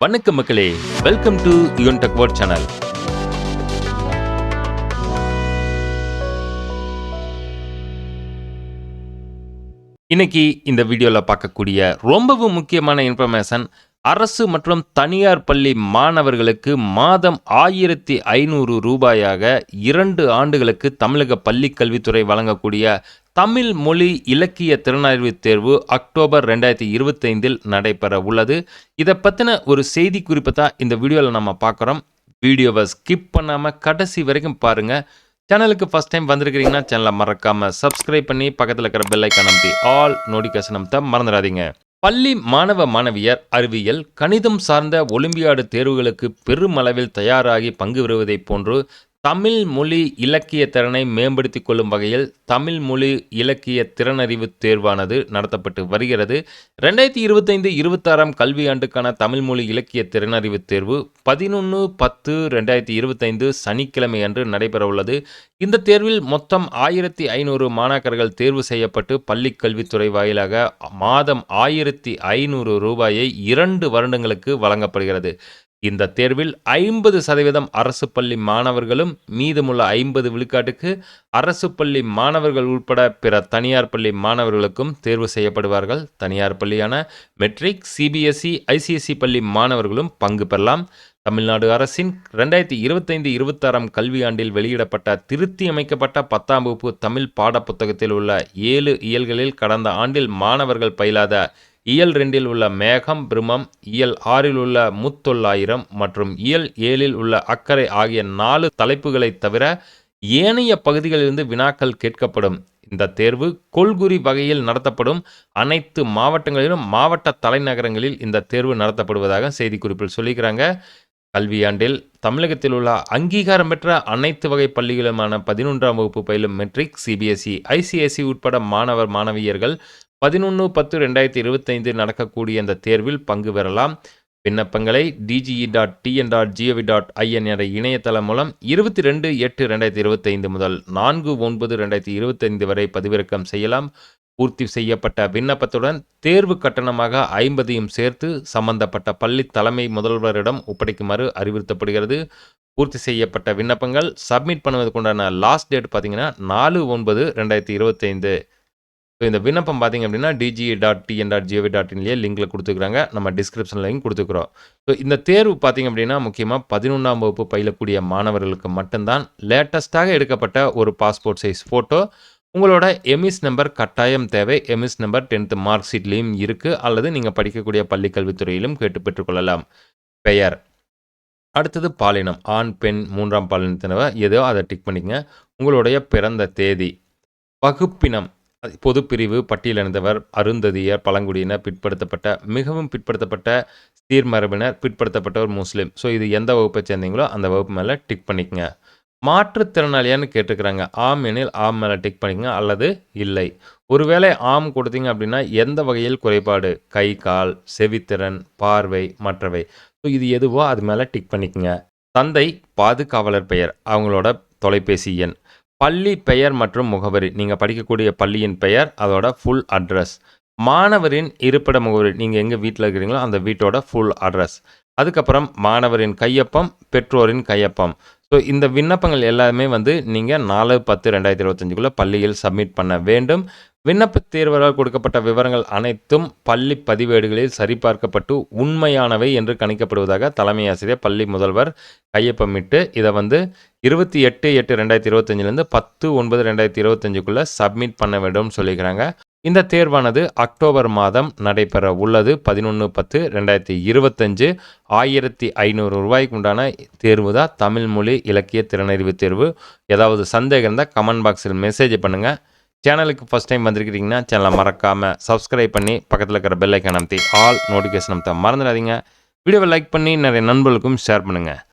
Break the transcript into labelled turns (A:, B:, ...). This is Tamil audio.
A: வணக்கம் மக்களே. Welcome to Yuvan tech world channel இன்னைக்கு இந்த வீடியோவில் பார்க்கக்கூடிய ரொம்பவும் முக்கியமான இன்ஃபர்மேஷன் அரசு மற்றும் தனியார் பள்ளி மாணவர்களுக்கு மாதம் ஆயிரத்தி ஐநூறு ரூபாயாக இரண்டு ஆண்டுகளுக்கு தமிழக பள்ளி கல்வித்துறை வழங்கக்கூடிய தமிழ் மொழி இலக்கிய திறனாய்வு தேர்வு அக்டோபர் ரெண்டாயிரத்தி இருபத்தைந்தில் நடைபெற உள்ளது. இதை பற்றின ஒரு செய்தி குறிப்பை தான் இந்த வீடியோவில் நம்ம பார்க்குறோம். வீடியோவை ஸ்கிப் பண்ணாமல் கடைசி வரைக்கும் பாருங்கள் சேனலுக்கு ஃபஸ்ட் டைம் வந்திருக்கிறீங்கன்னா சேனலை மறக்காமல் சப்ஸ்கிரைப் பண்ணி பக்கத்தில் இருக்கிற பெல் ஐக்கான் அமைத்தி ஆல் நோட்டிஃபிகேஷன் அமைத்த மறந்துடாதீங்க. பள்ளி மாணவ மாணவியர் அறிவியல் கணிதம் சார்ந்த ஒலிம்பியாடு தேர்வுகளுக்கு பெருமளவில் தயாராகி பங்கு பெறுவதைப் போன்று தமிழ் மொழி இலக்கிய திறனை மேம்படுத்திக் கொள்ளும் வகையில் தமிழ் மொழி இலக்கிய திறனறிவு தேர்வானது நடத்தப்பட்டு வருகிறது. ரெண்டாயிரத்தி இருபத்தைந்து இருபத்தாறாம் கல்வியாண்டுக்கான தமிழ் மொழி இலக்கிய திறனறிவு தேர்வு பதினொன்று பத்து ரெண்டாயிரத்தி இருபத்தைந்து சனிக்கிழமை அன்று நடைபெறவுள்ளது இந்த தேர்வில் மொத்தம் ஆயிரத்தி ஐநூறு மாணாக்கர்கள் தேர்வு செய்யப்பட்டு பள்ளிக் கல்வித்துறை வாயிலாக மாதம் ஆயிரத்தி ஐநூறு ரூபாயை இரண்டு வருடங்களுக்கு வழங்கப்படுகிறது. இந்த தேர்வில் ஐம்பது சதவீதம் அரசு பள்ளி மாணவர்களும் மீதமுள்ள ஐம்பது விழுக்காட்டுக்கு அரசு பள்ளி மாணவர்கள் உட்பட பிற தனியார் பள்ளி மாணவர்களுக்கும் தேர்வு செய்யப்படுவார்கள். தனியார் பள்ளியான மெட்ரிக் சிபிஎஸ்இ ஐசிஎஸ்இ பள்ளி மாணவர்களும் பங்கு பெறலாம். தமிழ்நாடு அரசின் ரெண்டாயிரத்தி இருபத்தைந்து இருபத்தாறாம் கல்வியாண்டில் வெளியிடப்பட்ட திருத்தி அமைக்கப்பட்ட பத்தாம் வகுப்பு தமிழ் பாடப்புத்தகத்தில் உள்ள ஏழு இயல்களில் கடந்த ஆண்டில் மாணவர்கள் பயிலாத இயல் ரெண்டில் உள்ள மேகம் பிரம்மம் இயல் ஆறில் உள்ள முத்தொள்ளாயிரம் மற்றும் இயல் ஏழில் உள்ள அக்கறை ஆகிய நாலு தலைப்புகளைத் தவிர ஏனைய பகுதிகளிலிருந்து வினாக்கள் கேட்கப்படும். இந்த தேர்வு கொள்குறி வகையில் நடத்தப்படும். அனைத்து மாவட்டங்களிலும் மாவட்ட தலைநகரங்களில் இந்த தேர்வு நடத்தப்படுவதாக செய்திக்குறிப்பில் சொல்லிக்கிறாங்க. கல்வியாண்டில் தமிழகத்தில் உள்ள அங்கீகாரம் பெற்ற அனைத்து வகை பள்ளிகளுமான பதினொன்றாம் வகுப்பு பயிலும் மெட்ரிக் சிபிஎஸ்இ ஐசிஎஸ்சி உட்பட மாணவர் மாணவியர்கள் பதினொன்று பத்து ரெண்டாயிரத்தி இருபத்தைந்து நடக்கக்கூடிய இந்த தேர்வில் பங்கு பெறலாம். விண்ணப்பங்களை DGE dot TN dot GOV dot IN என்ற இணையதளம் மூலம் இருபத்தி ரெண்டு எட்டு ரெண்டாயிரத்தி இருபத்தைந்து முதல் நான்கு ஒன்பது ரெண்டாயிரத்தி இருபத்தைந்து வரை பதிவிறக்கம் செய்யலாம். பூர்த்தி செய்யப்பட்ட விண்ணப்பத்துடன் தேர்வு கட்டணமாக ஐம்பதையும் சேர்த்து சம்பந்தப்பட்ட பள்ளி தலைமை முதல்வரிடம் ஒப்படைக்குமாறு அறிவுறுத்தப்படுகிறது. பூர்த்தி செய்யப்பட்ட விண்ணப்பங்கள் சப்மிட் பண்ணுவதற்குண்டான லாஸ்ட் டேட் பார்த்தீங்கன்னா நாலு ஒன்பது ரெண்டாயிரத்தி இருபத்தைந்து. ஸோ இந்த விண்ணப்பம் பார்த்தீங்க அப்படின்னா DGA dot TN dot GOV dot இன்லேயே லிங்கில் கொடுத்துருக்காங்க. நம்ம டிஸ்கிரிப்ஷன்லையும் கொடுத்துக்கிறோம் ஸோ இந்த தேர்வு பார்த்தீங்க அப்படின்னா முக்கியமாக பதினொன்றாம் வகுப்பு பயிலக்கூடிய மாணவர்களுக்கு மட்டும்தான். லேட்டஸ்ட்டாக எடுக்கப்பட்ட ஒரு பாஸ்போர்ட் சைஸ் ஃபோட்டோ உங்களோட எம்இஸ் நம்பர் கட்டாயம் தேவை. எம்இஸ் நம்பர் டென்த்து மார்க் ஷீட்லேயும் இருக்குது அல்லது நீங்கள் படிக்கக்கூடிய பள்ளி கல்வித்துறையிலும் கேட்டு பெற்றுக்கொள்ளலாம். பெயர். அடுத்தது பாலினம். ஆண் பெண் மூன்றாம் பாலினத்தினவை ஏதோ அதை டிக் பண்ணிக்கங்க. உங்களுடைய பிறந்த தேதி. வகுப்பினம். பொதுப்பிரிவு பட்டியலிழந்தவர் அருந்ததியர் பழங்குடியினர் பிற்படுத்தப்பட்ட மிகவும் பிற்படுத்தப்பட்ட சீர்மரபினர் பிற்படுத்தப்பட்டவர் முஸ்லீம். ஸோ இது எந்த வகுப்பை சேர்ந்தீங்களோ அந்த வகுப்பு மேலே டிக் பண்ணிக்கங்க. மாற்றுத்திறனாளியான்னு கேட்டுக்கிறாங்க ஆம் எனில் ஆம் மேலே டிக் பண்ணிக்கங்க அல்லது இல்லை. ஒருவேளை ஆம் கொடுத்தீங்க அப்படின்னா எந்த வகையில் குறைபாடு? கை கால் செவித்திறன் பார்வை மற்றவை. ஸோ இது எதுவோ அது மேலே டிக் பண்ணிக்கங்க. தந்தை பாதுகாவலர் பெயர். அவங்களோட தொலைபேசி எண். பள்ளி பெயர் மற்றும் முகவரி. நீங்கள் படிக்கக்கூடிய பள்ளியின் பெயர் அதோட ஃபுல் அட்ரஸ் மாணவரின் இருப்பிட முகவரி. நீங்கள் எங்கே வீட்டில் இருக்கிறீங்களோ அந்த வீட்டோட ஃபுல் அட்ரஸ் அதுக்கப்புறம் மாணவரின் கையொப்பம் பெற்றோரின் கையொப்பம். ஸோ இந்த விண்ணப்பங்கள் எல்லாமே வந்து நீங்கள் நாலு பத்து ரெண்டாயிரத்தி இருபத்தஞ்சுக்குள்ளே பள்ளியில் சப்மிட் பண்ண வேண்டும். விண்ணப்ப தேர்வரால் கொடுக்கப்பட்ட விவரங்கள் அனைத்தும் பள்ளி பதிவேடுகளில் சரிபார்க்கப்பட்டு உண்மையானவை என்று கணிக்கப்படுவதாக தலைமை ஆசிரியர் பள்ளி முதல்வர் கையொப்பமிட்டு இதை வந்து இருபத்தி எட்டு எட்டு ரெண்டாயிரத்தி இருபத்தஞ்சிலேருந்து பத்து ஒன்பது ரெண்டாயிரத்தி இருபத்தஞ்சுக்குள்ளே சப்மிட் பண்ண வேண்டும் சொல்லிக்கிறாங்க. இந்த தேர்வானது அக்டோபர் மாதம் நடைபெற உள்ளது. பதினொன்று பத்து ரெண்டாயிரத்தி இருபத்தஞ்சு ஆயிரத்தி ஐநூறு ரூபாய்க்கு உண்டான தேர்வு தான் தமிழ் மொழி இலக்கிய திறனறிவு தேர்வு. ஏதாவது சந்தேகம் இருந்தால் கமெண்ட் பாக்ஸில் மெசேஜ் பண்ணுங்கள் சேனலுக்கு ஃபஸ்ட் டைம் வந்திருக்கிறீங்கன்னா சேனலை மறக்காமல் சப்ஸ்கிரைப் பண்ணி பக்கத்தில் இருக்கிற பெல்லைக்கான அமைத்தி ஆல் நோட்டிஃபிகேஷன் அமைத்த மறந்துடாதீங்க. வீடியோவை லைக் பண்ணி நிறைய நண்பர்களுக்கும் ஷேர் பண்ணுங்கள்